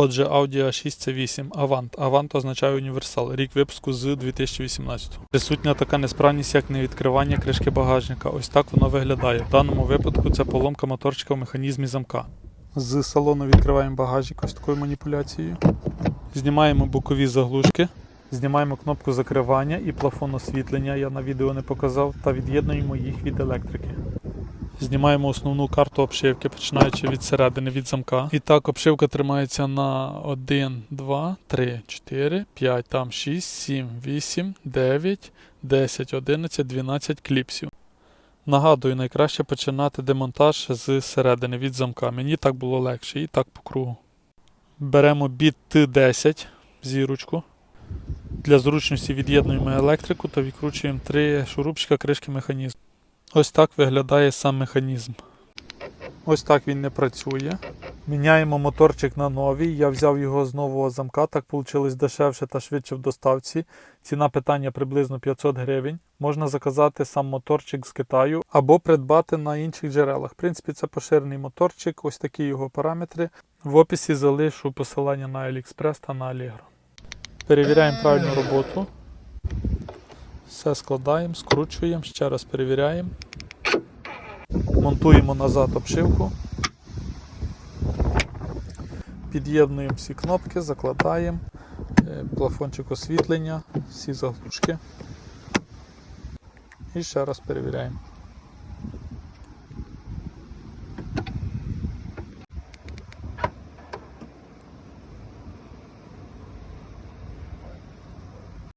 Отже, Audi A6 C8 Avant. Avant означає універсал. Рік випуску з 2018. Присутня така несправність, як невідкривання кришки багажника. Ось так воно виглядає. В даному випадку це поломка моторчика в механізмі замка. З салону відкриваємо багажник ось такою маніпуляцією. Знімаємо бокові заглушки. Знімаємо кнопку закривання і плафон освітлення, я на відео не показав, та від'єднуємо їх від електрики. Знімаємо основну карту обшивки, починаючи від середини від замка. І так, обшивка тримається на 1, 2, 3, 4, 5, там 6, 7, 8, 9, 10, 11, 12 кліпсів. Нагадую, найкраще починати демонтаж з середини від замка. Мені так було легше і так по кругу. Беремо біт Т10 зірочку. Для зручності від'єднуємо електрику та відкручуємо три шурупчика кришки механізму. Ось так виглядає сам механізм. Ось так він не працює. Міняємо моторчик на новий. Я взяв його з нового замка, так вийшло дешевше та швидше в доставці. Ціна питання приблизно 500 гривень. Можна заказати сам моторчик з Китаю або придбати на інших джерелах. В принципі, це поширений моторчик, ось такі його параметри. В описі залишу посилання на AliExpress та на Allegro. Перевіряємо правильну роботу. Все складаємо, скручуємо, ще раз перевіряємо. Монтуємо назад обшивку. Під'єднуємо всі кнопки, закладаємо, е, плафончик освітлення, всі заглушки. І ще раз перевіряємо.